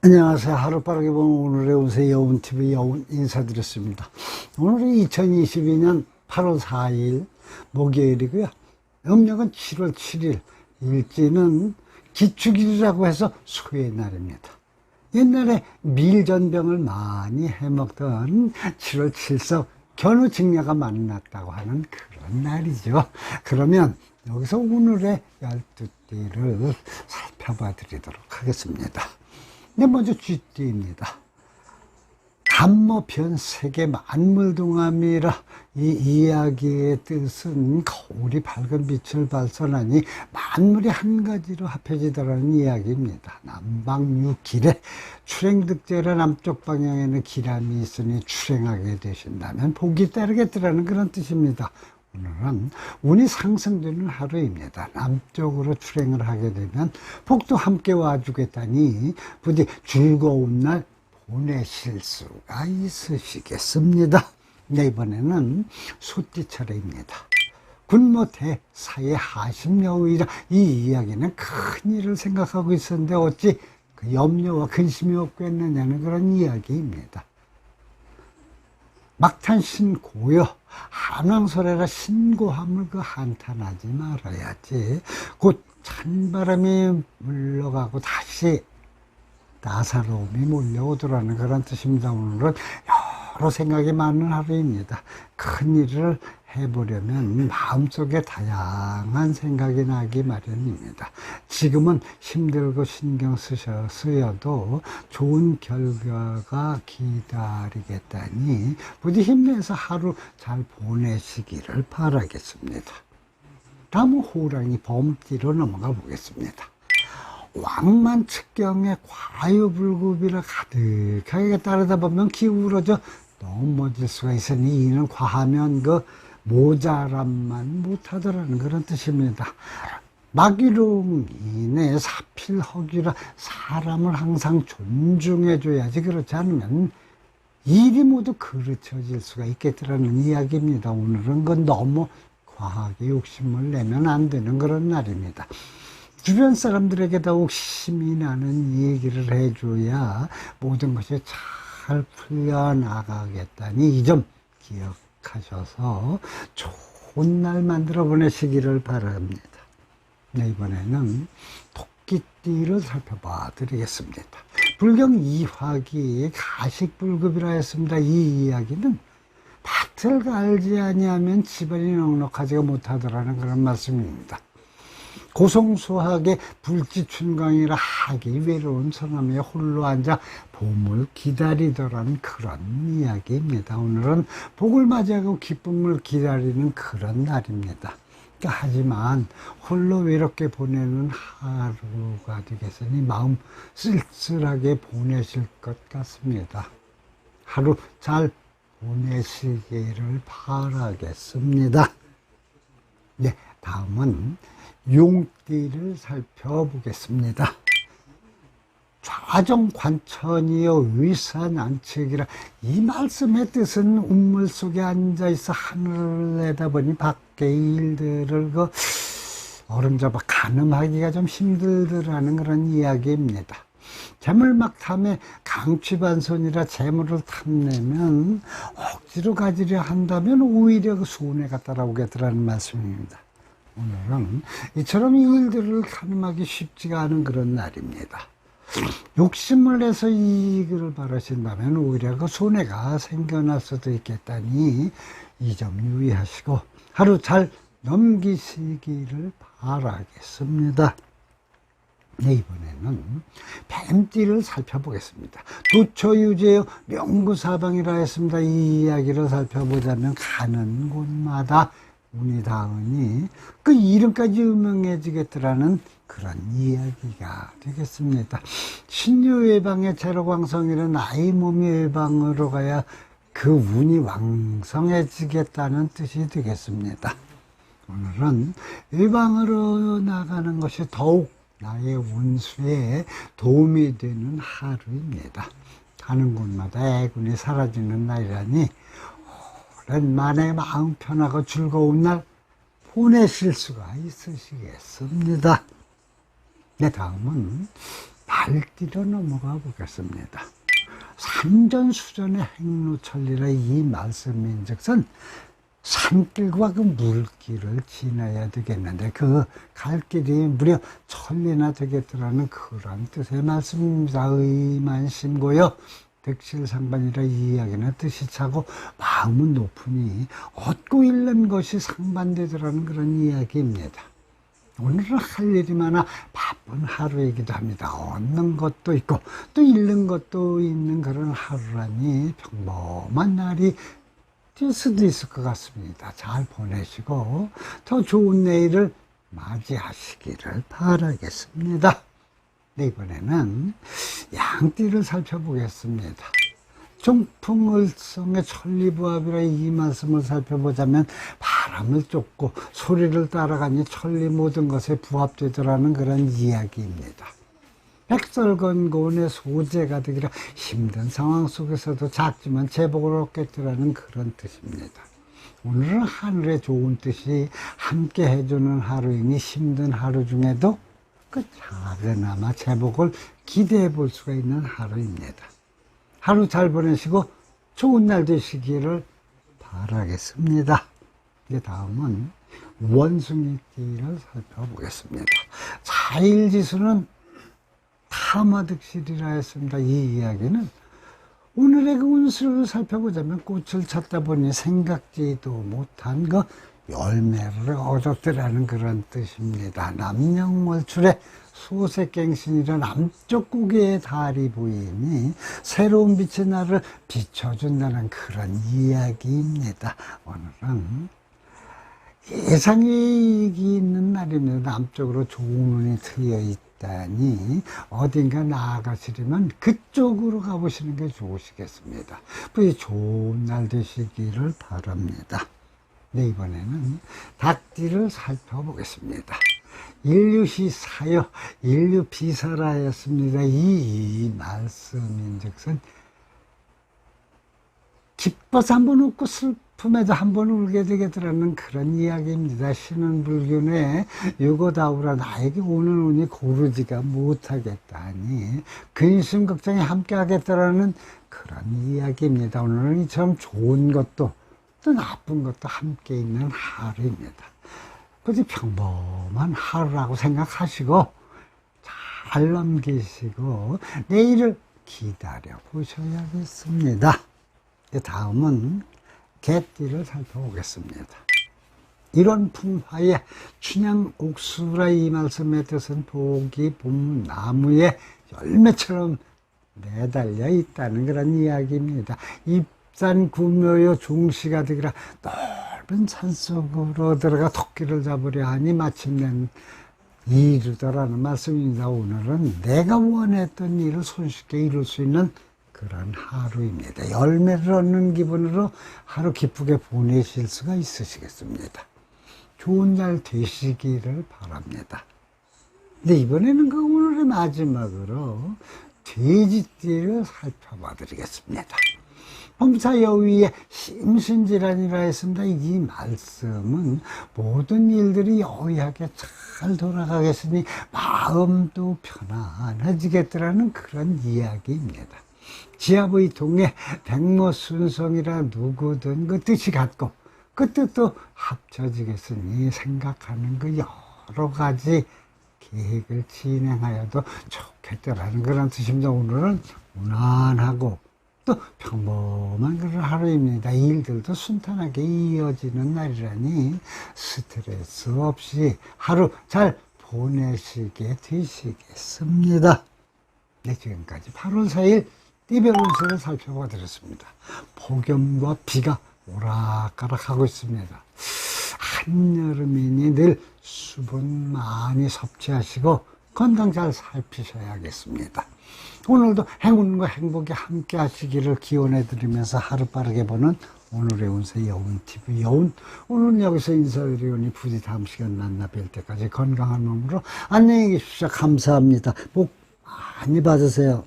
안녕하세요. 하루빠르게 보는 오늘의 운세 여운TV 여운 인사드렸습니다. 오늘은 2022년 8월 4일 목요일이고요. 음력은 7월 7일, 일지는 기축일이라고 해서 수의 날입니다. 옛날에 밀전병을 많이 해먹던 7월 7석 견우 직녀가 만났다고 하는 그런 날이죠. 그러면 여기서 오늘의 12띠를 살펴봐 드리도록 하겠습니다. 네, 먼저 쥐띠입니다. 간모편 세계 만물동함이라 이 이야기의 뜻은 거울이 밝은 빛을 발산하니 만물이 한 가지로 합해지더라는 이야기입니다. 남방유길에 출행득제라 남쪽 방향에는 기람이 있으니 출행하게 되신다면 복이 따르겠더라는 그런 뜻입니다. 오늘은 운이 상승되는 하루입니다. 남쪽으로 출행을 하게 되면 복도 함께 와주겠다니 부디 즐거운 날 보내실 수가 있으시겠습니다. 네, 이번에는 소띠 차례입니다. 군모 대사의 하심여우이라 이 이야기는 큰 일을 생각하고 있었는데 어찌 그 염려와 근심이 없겠느냐는 그런 이야기입니다. 막탄 신고요. 한왕설에라 신고함을 그 한탄하지 말아야지. 곧 찬바람이 물러가고 다시 나사로움이 몰려오더라는 그런 뜻입니다. 오늘은 여러 생각이 많은 하루입니다. 큰 일을 해보려면 마음속에 다양한 생각이 나기 마련입니다. 지금은 힘들고 신경 쓰셔, 쓰여도 좋은 결과가 기다리겠다니 부디 힘내서 하루 잘 보내시기를 바라겠습니다. 다음은 호랑이 범띠로 넘어가 보겠습니다. 왕만 측경에 과유불급이라 가득하게 따르다 보면 기울어져 넘어질 수가 있으니 이는 과하면 그 모자람만 못하더라는 그런 뜻입니다. 마귀롱인의 사필허기라 사람을 항상 존중해줘야지 그렇지 않으면 일이 모두 그르쳐질 수가 있겠더라는 이야기입니다. 오늘은 그 너무 과하게 욕심을 내면 안 되는 그런 날입니다. 주변 사람들에게 더욱 힘이 나는 얘기를 해줘야 모든 것이 잘 풀려나가겠다니 이 점 기억하셔서 좋은 날 만들어 보내시기를 바랍니다. 네, 이번에는 토끼띠를 살펴봐 드리겠습니다. 불경 이화기 가식불급이라 했습니다. 이 이야기는 밭을 갈지 아니하면 집안이 넉넉하지가 못하더라는 그런 말씀입니다. 고성수학의 불지춘광이라 하기 외로운 서남에 홀로 앉아 봄을 기다리더란 그런 이야기입니다. 오늘은 복을 맞이하고 기쁨을 기다리는 그런 날입니다. 그러니까 하지만 홀로 외롭게 보내는 하루가 되겠으니 마음 쓸쓸하게 보내실 것 같습니다. 하루 잘 보내시기를 바라겠습니다. 네, 다음은 용띠를 살펴보겠습니다. 좌정 관천이요 위산 안측이라 이 말씀의 뜻은 운물 속에 앉아 있어 하늘을 내다보니 밖의 일들을 그 어림잡아 가늠하기가 좀 힘들더라는 그런 이야기입니다. 재물막탐에 강취반손이라 재물을 탐내면 억지로 가지려 한다면 오히려 그 손해가 따라오겠더라는 말씀입니다. 오늘은 이처럼 이 일들을 가늠하기 쉽지가 않은 그런 날입니다. 욕심을 내서 이익을 바라신다면 오히려 그 손해가 생겨날 수도 있겠다니 이 점 유의하시고 하루 잘 넘기시기를 바라겠습니다. 네, 이번에는 뱀띠를 살펴보겠습니다. 도처유제요 명구사방이라 했습니다. 이 이야기를 살펴보자면 가는 곳마다 운이 닿으니 그 이름까지 유명해지겠더라는 그런 이야기가 되겠습니다. 신유 외방의 제로광성이는 나이 몸이 외방으로 가야 그 운이 왕성해지겠다는 뜻이 되겠습니다. 오늘은 외방으로 나가는 것이 더욱 나의 운수에 도움이 되는 하루입니다. 가는 곳마다 애군이 사라지는 날이라니 만에 마음 편하고 즐거운 날 보내실 수가 있으시겠습니다. 네, 다음은 날뛰러 넘어가 보겠습니다. 산전수전의 행로천리라 이 말씀인 즉슨 산길과 그 물길을 지나야 되겠는데 그 갈 길이 무려 천리나 되겠더라는 그런 뜻의 말씀입니다. 의만심고요. 득실상반이라 이 이야기는 뜻이 차고 마음은 높으니 얻고 잃는 것이 상반되더라는 그런 이야기입니다. 오늘은 할 일이 많아 바쁜 하루이기도 합니다. 얻는 것도 있고 또 잃는 것도 있는 그런 하루라니 평범한 날이 될 수도 있을 것 같습니다. 잘 보내시고 더 좋은 내일을 맞이하시기를 바라겠습니다. 네, 이번에는 양띠를 살펴보겠습니다. 종풍을성의 천리부합이라 이 말씀을 살펴보자면 바람을 쫓고 소리를 따라가니 천리 모든 것에 부합되더라는 그런 이야기입니다. 백설건고운의 소재가 되기라 힘든 상황 속에서도 작지만 제복을 얻겠더라는 그런 뜻입니다. 오늘은 하늘의 좋은 뜻이 함께 해주는 하루이니 힘든 하루 중에도 그 작은아마 제복을 기대해 볼 수가 있는 하루입니다. 하루 잘 보내시고 좋은 날 되시기를 바라겠습니다. 이제 다음은 원숭이띠를 살펴보겠습니다. 자일지수는 탐화득실이라 했습니다. 이 이야기는 오늘의 그 운수를 살펴보자면 꽃을 찾다 보니 생각지도 못한 그 열매를 얻었더라는 그런 뜻입니다. 남영월출에 소색갱신이라 남쪽 고개의 달이 보이니 새로운 빛의 날을 비춰준다는 그런 이야기입니다. 오늘은 예상이 있는 날입니다. 남쪽으로 운이 트여 있다니 어딘가 나아가시려면 그쪽으로 가보시는 게 좋으시겠습니다. 부디 좋은 날 되시기를 바랍니다. 네, 이번에는 닭띠를 살펴보겠습니다. 인류시 사여, 인류 비사라였습니다. 이, 이 말씀인 즉슨 기뻐서 한 번 웃고 슬픔에도 한 번 울게 되겠더라는 그런 이야기입니다. 신은 불균의 유고다우라 나에게 오는 운이 고르지가 못하겠다니 근심 걱정이 함께 하겠다라는 그런 이야기입니다. 오늘은 이처럼 좋은 것도 또 나쁜 것도 함께 있는 하루입니다. 그지 평범한 하루라고 생각하시고 잘 넘기시고 내일을 기다려 보셔야겠습니다. 다음은 개띠를 살펴보겠습니다. 이런 풍화에 춘향 옥수라 이 말씀의 뜻은 복이 봄 나무에 열매처럼 매달려 있다는 그런 이야기입니다. 입 산 구묘요 종시가 되기라 넓은 산속으로 들어가 토끼를 잡으려 하니 마침내 이르더라는 말씀입니다. 오늘은 내가 원했던 일을 손쉽게 이룰 수 있는 그런 하루입니다. 열매를 얻는 기분으로 하루 기쁘게 보내실 수가 있으시겠습니다. 좋은 날 되시기를 바랍니다. 근데 이번에는 그 오늘의 마지막으로 돼지띠를 살펴봐 드리겠습니다. 범사 여위의 심신질환이라 했습니다. 이 말씀은 모든 일들이 여의하게 잘 돌아가겠으니 마음도 편안해지겠더라는 그런 이야기입니다. 지압의 동에 백모순성이라 누구든 그 뜻이 같고 그 뜻도 합쳐지겠으니 생각하는 그 여러 가지 계획을 진행하여도 좋겠다라는 그런 뜻입니다. 오늘은 무난하고 또 평범한 그런 하루입니다. 일들도 순탄하게 이어지는 날이라니 스트레스 없이 하루 잘 보내시게 되시겠습니다. 네, 지금까지 8월 4일 띠별 운세를 살펴봐 드렸습니다. 폭염과 비가 오락가락하고 있습니다. 한여름이니 늘 수분 많이 섭취하시고 건강 잘 살피셔야겠습니다. 오늘도 행운과 행복이 함께 하시기를 기원해 드리면서 하루 빠르게 보는 오늘의 운세 여운TV 여운 오늘 여기서 인사드리오니 부디 다음 시간 만나 뵐 때까지 건강한 몸으로 안녕히 계십시오. 감사합니다. 복 많이 받으세요.